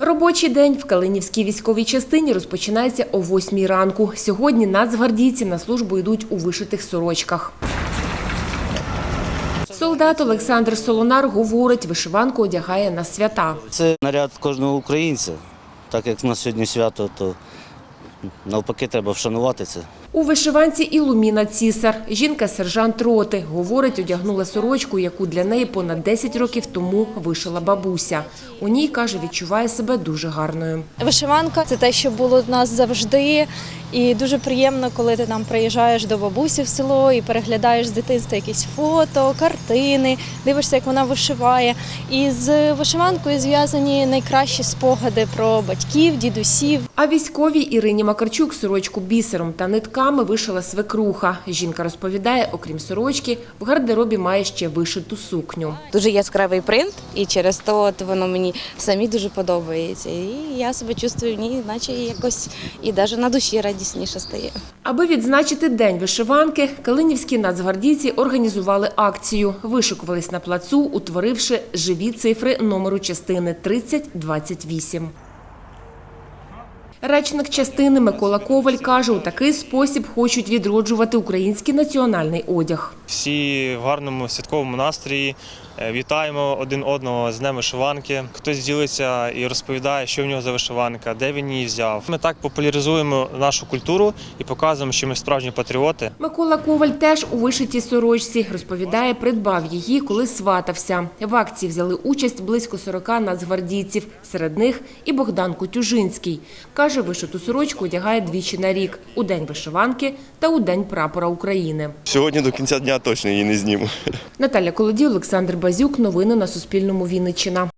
Робочий день в Калинівській військовій частині розпочинається о 8 ранку. Сьогодні нацгвардійці на службу йдуть у вишитих сорочках. Солдат Олександр Солонар говорить, вишиванку одягає на свята. Це наряд кожного українця. Так як на сьогодні свято, то навпаки треба вшанувати це. У вишиванці Ілуміна Цісар. Жінка сержант роти. Говорить, одягнула сорочку, яку для неї понад 10 років тому вишила бабуся. У ній, каже, відчуває себе дуже гарною. Вишиванка це те, що було в нас завжди. І дуже приємно, коли ти нам приїжджаєш до бабусі в село і переглядаєш з дитинства якісь фото, картини, дивишся, як вона вишиває. І з вишиванкою зв'язані найкращі спогади про батьків, дідусів. А військовій Ірині Макарчук сорочку бісером та нитками вишила свекруха. Жінка розповідає, окрім сорочки, в гардеробі має ще вишиту сукню. дуже яскравий принт, і через то от воно мені самі дуже подобається. І я себе чувствую в ній, наче якось і навіть на душі радісніше стає. Аби відзначити День вишиванки, калинівські нацгвардійці організували акцію. Вишикувались на плацу, утворивши живі цифри номеру частини 3028. Речник частини Микола Коваль каже, у такий спосіб хочуть відроджувати український національний одяг. Всі в гарному святковому настрої. Е, Вітаємо один одного з Днем вишиванки. Хтось ділиться і розповідає, що в нього за вишиванка, де він її взяв. Ми так популяризуємо нашу культуру і показуємо, що ми справжні патріоти. Микола Коваль теж у вишитій сорочці. Розповідає, придбав її, коли сватався. В акції взяли участь близько 40 нацгвардійців. Серед них і Богдан Кутюжинський. Каже, вишиту сорочку одягає двічі на рік – у День вишиванки та у День прапора України. Сьогодні до кінця дня точно її не зніму. Наталя Колодій, Олександр Базюк. Новини на Суспільному. Вінниччина.